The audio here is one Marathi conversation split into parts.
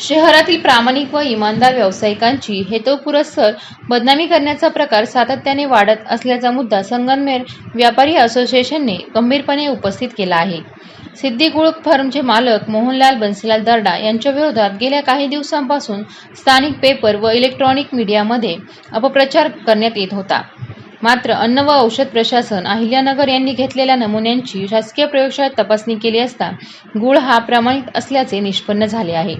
शहरातील प्रामाणिक व इमानदार व्यावसायिकांची हेतुपुरस्सर बदनामी करण्याचा प्रकार सातत्याने वाढत असल्याचा मुद्दा संगमनेर व्यापारी असोसिएशनने गंभीरपणे उपस्थित केला आहे. सिद्धी फर्मचे मालक मोहनलाल बन्सीलाल दर्डा यांच्या विरोधात गेल्या काही दिवसांपासून स्थानिक पेपर व इलेक्ट्रॉनिक मीडियामध्ये अपप्रचार करण्यात येत होता. मात्र अन्न व औषध प्रशासन अहिल्यानगर यांनी घेतलेल्या नमुन्यांची शासकीय प्रयोगशाळेत तपासणी केली असता गुळ हा प्रमाणित असल्याचे निष्पन्न झाले आहे.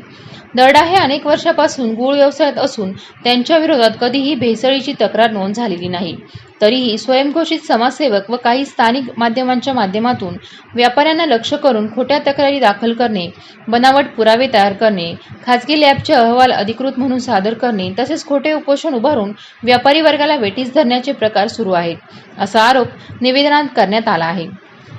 दर्डा हे अनेक वर्षापासून गुळ व्यवसायात असून त्यांच्या विरोधात कधीही भेसळीची तक्रार नोंद झालेली नाही. तरीही स्वयंघोषित समाजसेवक व काही स्थानिक माध्यमांच्या माध्यमातून व्यापाऱ्यांना लक्ष करून खोट्या तक्रारी दाखल करणे बनावट पुरावे तयार करणे खाजगी लॅबचे अहवाल अधिकृत म्हणून सादर करणे तसेच खोटे उपोषण उभारून व्यापारी वर्गाला वेटीस धरण्याचे प्रकार सुरू आहेत असा आरोप निवेदनात करण्यात आला आहे.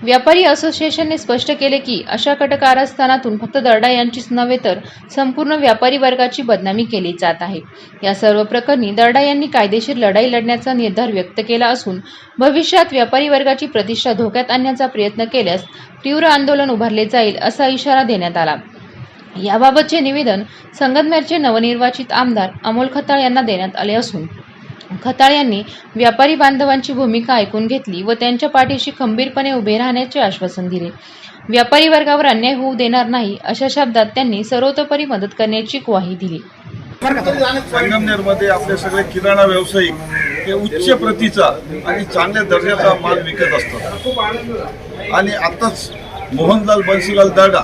व्यापारी असोसिएशनने स्पष्ट केले की अशा कटकारस्थानातून फक्त दर्डा यांचीच नव्हे तर संपूर्ण व्यापारी वर्गाची बदनामी केली जात आहे. या सर्व प्रकरणी दर्डा यांनी कायदेशीर लढाई लढण्याचा निर्धार व्यक्त केला असून भविष्यात व्यापारी वर्गाची प्रतिष्ठा धोक्यात आणण्याचा प्रयत्न केल्यास तीव्र आंदोलन उभारले जाईल असा इशारा देण्यात आला. याबाबतचे निवेदन संगमनेरचे नवनिर्वाचित आमदार अमोल खताळ यांना देण्यात आले असून खताळ यांनी व्यापारी बांधवांची भूमिका ऐकून घेतली व त्यांच्या पाठीशी खंबीरपणे उभे राहण्याचे आश्वासन दिले. व्यापारी वर्गावर अन्याय होऊ देणार नाही अशा शब्दात त्यांनी सर्वतोपरी मदत करण्याची ग्वाही दिली. संगमनेरमध्ये आपले सगळे किराणा व्यावसायिक हे उच्च प्रतीचा आणि चांगल्या दर्जाचा माल विकत असतात. आणि आताच मोहनलाल बन्सीलाल दर्डा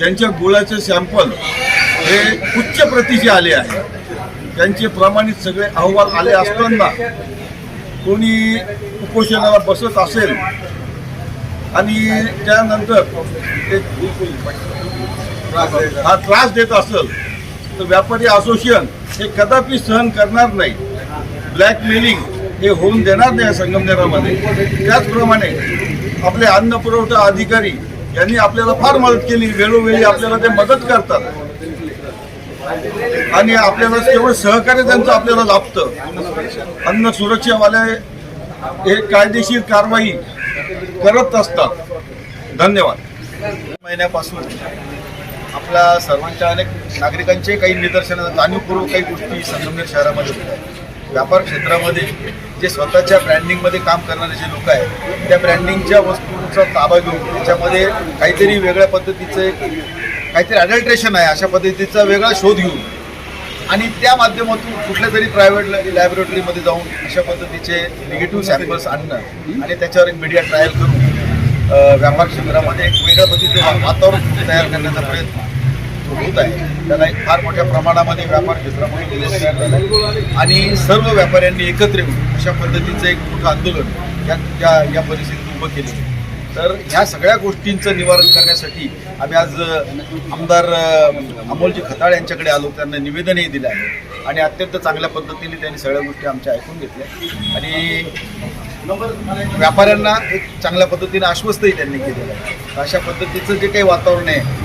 यांच्या गुळाचे सॅम्पल हे उच्च प्रतीचे आले आहे. त्यांचे प्रमाणित सगळे अहवाल आले असताना कोणी उपोषणाला बसत असेल आणि त्यानंतर ते हा त्रास देत असेल तर व्यापारी असोसिएशन हे कदापि सहन करणार नाही. ब्लॅकमेलिंग हे होऊन देणार नाही संगमनेरामध्ये. त्याचप्रमाणे आपले अन्न पुरवठा अधिकारी यांनी आपल्याला फार मदत केली. वेळोवेळी आपल्याला ते मदत करतात. आणि आपल्याला केवळ सहकार्य त्यांचं आपल्याला लाभतं. अन्न सुरक्षावाले हे कायदेशीर कारवाई करत असतात. धन्यवाद. महिन्यापासून आपल्या सर्वांच्या अनेक नागरिकांचे काही निदर्शनं जाणीवपूर्वक काही गोष्टी संगमनेर शहरामध्ये व्यापार क्षेत्रामध्ये जे स्वतःच्या ब्रँडिंगमध्ये काम करणारे जे लोक आहेत त्या ब्रँडिंगच्या वस्तूंचा ताबा घेऊन त्याच्यामध्ये काहीतरी वेगळ्या पद्धतीचं काहीतरी अडल्ट्रेशन आहे अशा पद्धतीचा वेगळा शोध घेऊन आणि त्या माध्यमातून कुठल्या तरी प्रायव्हेट लॅबोरेटरीमध्ये जाऊन अशा पद्धतीचे निगेटिव्ह सॅम्पल्स आणणं आणि त्याच्यावर एक मीडिया ट्रायल करून व्यापार क्षेत्रामध्ये एक वेगळ्या पद्धतीचे वातावरण तयार करण्याचा प्रयत्न होत आहे त्याला एक फार मोठ्या प्रमाणामध्ये व्यापार क्षेत्रामध्ये आणि सर्व व्यापाऱ्यांनी एकत्र येऊन अशा पद्धतीचं एक मोठं आंदोलन या या या परिस्थितीत उभं केलं आहे. तर ह्या सगळ्या गोष्टींचं निवारण करण्यासाठी आम्ही आज आमदार अमोलजी खताळ यांच्याकडे आलो. त्यांना निवेदनही दिलं आहे. आणि अत्यंत चांगल्या पद्धतीने त्यांनी सगळ्या गोष्टी आमच्या ऐकून घेतल्या. आणि व्यापाऱ्यांना एक चांगल्या पद्धतीने आश्वस्तही त्यांनी केलेलं आहे. अशा पद्धतीचं जे काही वातावरण आहे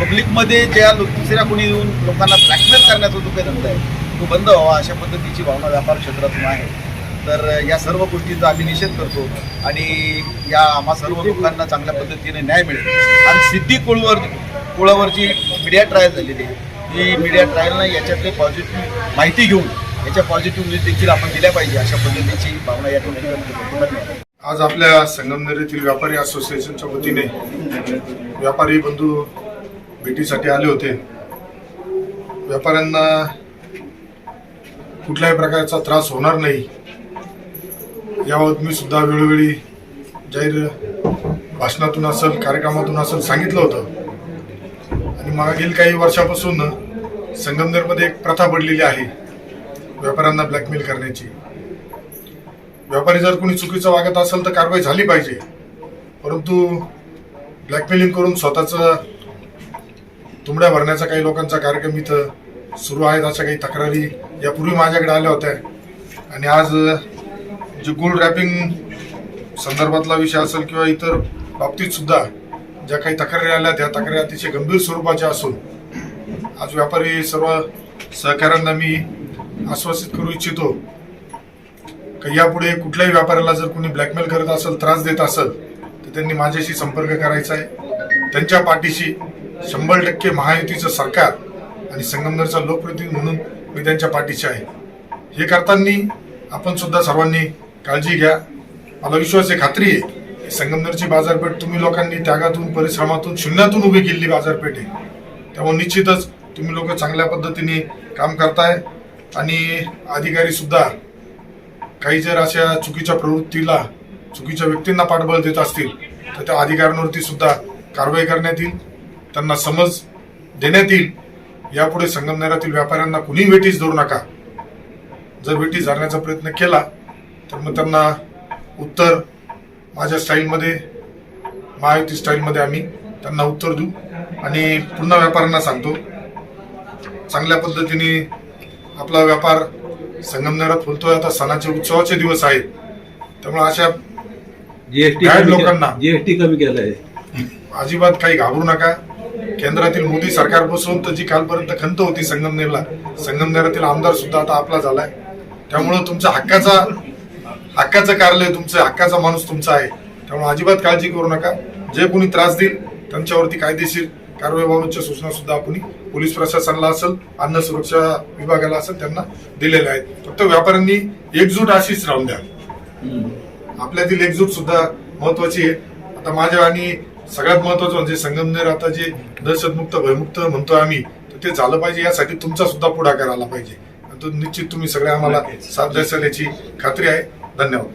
पब्लिकमध्ये ज्या दुसऱ्या कोणी येऊन लोकांना ब्लॅकमेल करण्याचा जो काही धंदा आहे तो बंद व्हावा अशा पद्धतीची भावना व्यापार क्षेत्रातून आहे. तर या सर्व गोष्टींचा आम्ही निषेध करतो आणि या आम्हा सर्व लोकांना चांगल्या पद्धतीने न्याय मिळेल. आणि सिद्धी कोळवर कोळावरची मीडिया ट्रायल झालेली आहे. ही मीडिया ट्रायलनं याच्यातले पॉझिटिव्ह माहिती घेऊन याच्या पॉझिटिव्ह न्यूज देखील आपण दिल्या पाहिजे अशा पद्धतीची भावना या ठिकाणी व्यक्त करतो. धन्यवाद. आज आपल्या संगमनेर येथील व्यापारी असोसिएशनच्या वतीने व्यापारी बंधू भेटीसाठी आले होते. व्यापाऱ्यांना कुठल्याही प्रकारचा त्रास होणार नाही. याबाबत मी सुद्धा वेळोवेळी जाहीर भाषणातून असेल कार्यक्रमातून असेल सांगितलं होतं. आणि मागील काही वर्षापासून संगमनेरमध्ये एक प्रथा पडलेली आहे व्यापाऱ्यांना ब्लॅकमेल करण्याची. व्यापारी जर कोणी चुकीचं वागत असेल तर कारवाई झाली पाहिजे. परंतु ब्लॅकमेलिंग करून स्वतःचं तुंबड्या भरण्याचा काही लोकांचा कार्यक्रम इथं सुरू आहेत अशा काही तक्रारी यापूर्वी माझ्याकडे आल्या होत्या. आणि आज जे गोल्ड रॅपिंग संदर्भातला विषय असेल किंवा इतर बाबतीत सुद्धा ज्या काही तक्रारी आल्या त्या तक्रारी अतिशय गंभीर स्वरूपाच्या असून आज व्यापारी सर्व सहकाऱ्यांना मी आश्वासित करू इच्छितो का यापुढे कुठल्याही व्यापाऱ्याला जर कोणी ब्लॅकमेल करत असेल त्रास देत असेल तर त्यांनी माझ्याशी संपर्क करायचा आहे. त्यांच्या पाठीशी शंभर टक्के महायुतीचं सरकार आणि संगमनेरचा लोकप्रतिनिधी म्हणून मी त्यांच्या पाठीशी आहे. हे करताना आपण सुद्धा सर्वांनी काळजी घ्या. मला विश्वास आहे खात्री आहे. की संगमनेरची बाजारपेठ तुम्ही लोकांनी त्यागातून परिश्रमातून शून्यातून उभी केलेली बाजारपेठ आहे. त्यामुळे निश्चितच तुम्ही लोक चांगल्या पद्धतीने काम करताय आणि अधिकारी सुद्धा काही जर अशा चुकीच्या प्रवृत्तीला चुकीच्या व्यक्तींना पाठबळ देत असतील तर त्या अधिकाऱ्यांवरती सुद्धा कारवाई करण्यात येईल. त्यांना समज देण्यात येईल. यापुढे संगमनेरातील व्यापाऱ्यांना कुणीही वेटीस धरू नका. जर वेटीस धरण्याचा प्रयत्न केला तर मग त्यांना उत्तर माझ्या स्टाईलमध्ये महायुती स्टाईलमध्ये आम्ही त्यांना उत्तर देऊ. आणि पुन्हा व्यापाऱ्यांना सांगतो चांगल्या पद्धतीने आपला व्यापार संगमनेरात फुलतोय आता सणाचे उत्सवाचे दिवस आहेत. त्यामुळे अशा जीएसटी लोकांना? जीएसटी कमी केलंय. अजिबात काही घाबरू नका. केंद्रातील मोदी सरकारपासून तर जी कालपर्यंत खंत होती संगमनेरला संगमनेरातील आमदार सुद्धा आता आपला झालाय. त्यामुळं तुमच्या हक्काचा हक्काचं कार्यालय तुमचं हक्काचा माणूस तुमचा आहे. त्यामुळे अजिबात काळजी करू नका. जे कोणी त्रास देईल त्यांच्यावरती कायदेशीर कारवाईबाबतच्या सूचना सुद्धा आपण पोलीस प्रशासनाला असेल अन्न सुरक्षा विभागाला असेल त्यांना दिलेल्या आहेत. फक्त व्यापाऱ्यांनी एकजूट अशीच राहून द्या. आपल्यातील एकजूट सुद्धा महत्वाची आहे. आता माझ्या आणि सगळ्यात महत्वाचं म्हणजे संगमनेर आता जे दहशतमुक्त भयमुक्त म्हणतोय आम्ही तर ते झालं पाहिजे. यासाठी तुमचा सुद्धा पुढाकार आला पाहिजे. तो निश्चित तुम्ही सगळे आम्हाला साथ द्याल याची खात्री आहे. धन्यवाद.